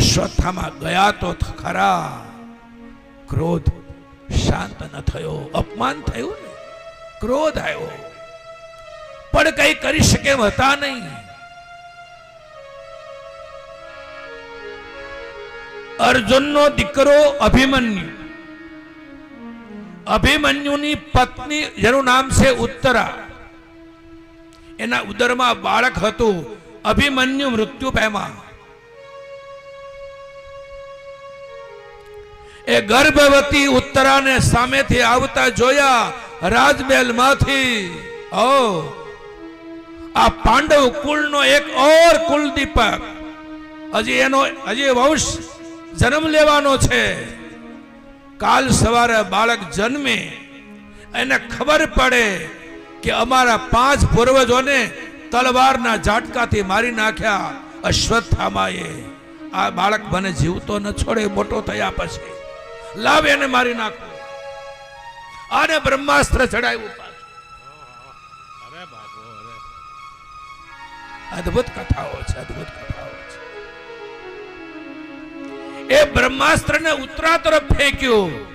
અશ્વત્થામાં ગયા તો ખરા ક્રોધ શાંત ન થયો. અપમાન થયું ને? ક્રોધ આવ્યો પણ કઈ કરી શકે હતા નહીં. અર્જુનનો દીકરો અભિમન્યુ. અભિમન્યુની પત્ની જેનું નામ છે ઉત્તરા. એના ઉદરમાં બાળક હતું. અભિમન્યુ મૃત્યુ પામ્યા. એ ગર્ભવતી ઉત્તરાને સામેથી આવતા જોયા રાજમહેલમાંથી. ઓ આ પાંડવ કુળનો એક ઓર કુલદીપક. હજી એનો, હજી વંશ જન્મ લેવાનો છે. કાલ સવારે બાળક જન્મે. એને ખબર પડે કે અમારા પાંચ પૂર્વજોને તલવારના ઝાટકાથી મારી નાખ્યા અશ્વત્થામાએ. આ બાળક મને જીવતો ન છોડે, મોટો થયા પછી. લાવ એને મારી નાખો. અને બ્રહ્માસ્ત્ર ચડાવ્યું અદ્ભુત કથાઓ છે અદભુત કથાઓ છે. એ બ્રહ્માસ્ત્રને ઉત્તરા તરફ ફેંક્યું.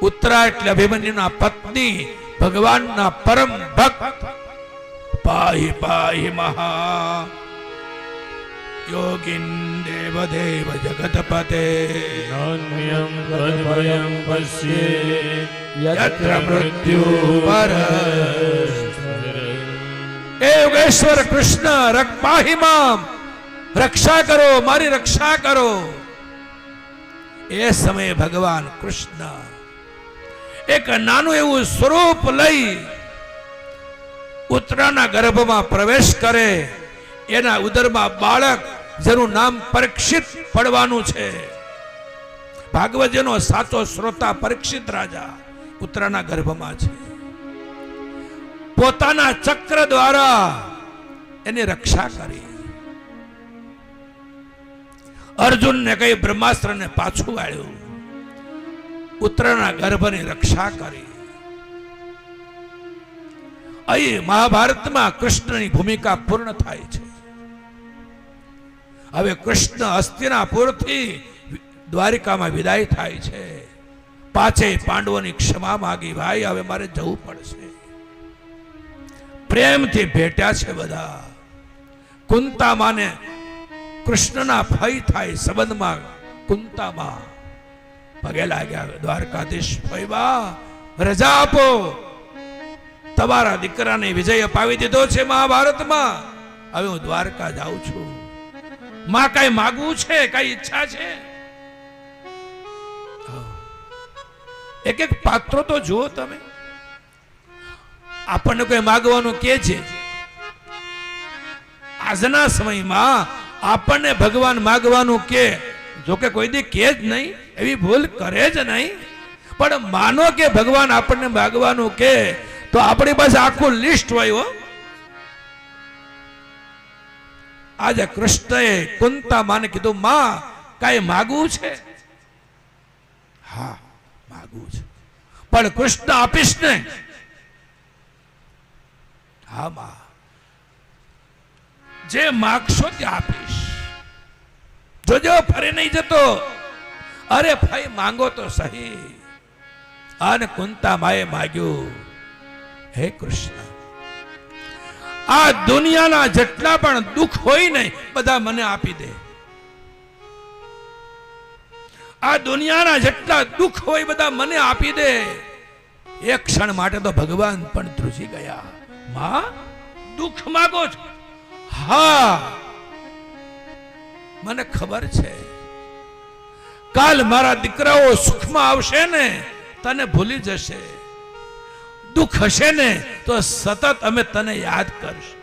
ઉત્તરા એટલે અભિમન્યુના પત્ની ભગવાનના પરમ ભક્ત. પાહી પાહી મહા. યોગિન દેવ દેવ જગતપતે નાન્યમ તદ્ભયમ પશ્યે યત્ર મૃત્યુ પર એ યોગેશ્વર કૃષ્ણ રક્ષાહી મામ રક્ષા કરો મારી રક્ષા કરો એ સમયે ભગવાન કૃષ્ણ એક નાનું એવું સ્વરૂપ લઈ ઉત્તરાના ગર્ભમાં પ્રવેશ કરે એના ઉદરમાં બાળક જેનું નામ પરીક્ષિત પડવાનું છે. ભાગવતજીનો સાચો શ્રોતા પરીક્ષિત રાજા ઉત્તરાના ગર્ભમાં છે. પોતાના ચક્ર દ્વારા એની રક્ષા કરી. અર્જુનને કઈ બ્રહ્માસ્ત્રને પાછું વાળ્યું. ઉત્તરાના ગર્ભની રક્ષા કરી. અહીં મહાભારતમાં કૃષ્ણની ભૂમિકા પૂર્ણ થાય છે. હવે કૃષ્ણ હસ્તિનાપુરથી દ્વારિકામાં વિદાય થાય છે. પાછે પાંડવોની ક્ષમા માગી, ભાઈ, હવે મારે જવું પડશે. પ્રેમથી ભેટ્યા છે બધા. કુંતામાને કૃષ્ણના ફઈ થાય સંબંધમાં કુંતામાં. પગે લાગ્યા, દ્વારકાધીશ ફયબા રજા આપો. તમારા દીકરાને વિજય અપાવી દીધો છે મહાભારતમાં. હવે હું દ્વારકા જાઉં છું. માં કઈ માગવું છે, કઈ ઈચ્છા છે? એક એક પાત્રો તો જુઓ તમે. આપણને કોઈ માગવાનું કે છે? આજના સમયમાં આપણને ભગવાન માગવાનું કે. જો કે કોઈ દી કે જ નહીં, એવી ભૂલ કરે જ નહીં. પણ માનો કે ભગવાન આપણને માગવાનું કે, તો આપણી પાસે આખું લિસ્ટ હોય હો. આજે કૃષ્ણએ કુંતા માને કીધું, માં, કાંઈ માગવું છે? હા માગવું છે. પણ કૃષ્ણ આપીશ ને. હા, માં. જે માગશો તે આપીશ. જોજો, ફરી નહીં જતો. અરે ભાઈ માંગો તો સહી. અને કુંતા માએ માગ્યું, હે કૃષ્ણ આ દુનિયાના જેટલા પણ દુઃખ હોય ને, બધા મને આપી દે. આ દુનિયાના જેટલા દુઃખ હોય, બધા મને આપી દે. એક ક્ષણ માટે તો ભગવાન પણ ધ્રુજી ગયા. માં, દુઃખ માગો છો? હા. મને ખબર છે. કાલ મારા દીકરાઓ સુખમાં આવશે ને, તને ભૂલી જશે. દુઃખ હશે ને તો સતત અમે તને યાદ કરશું.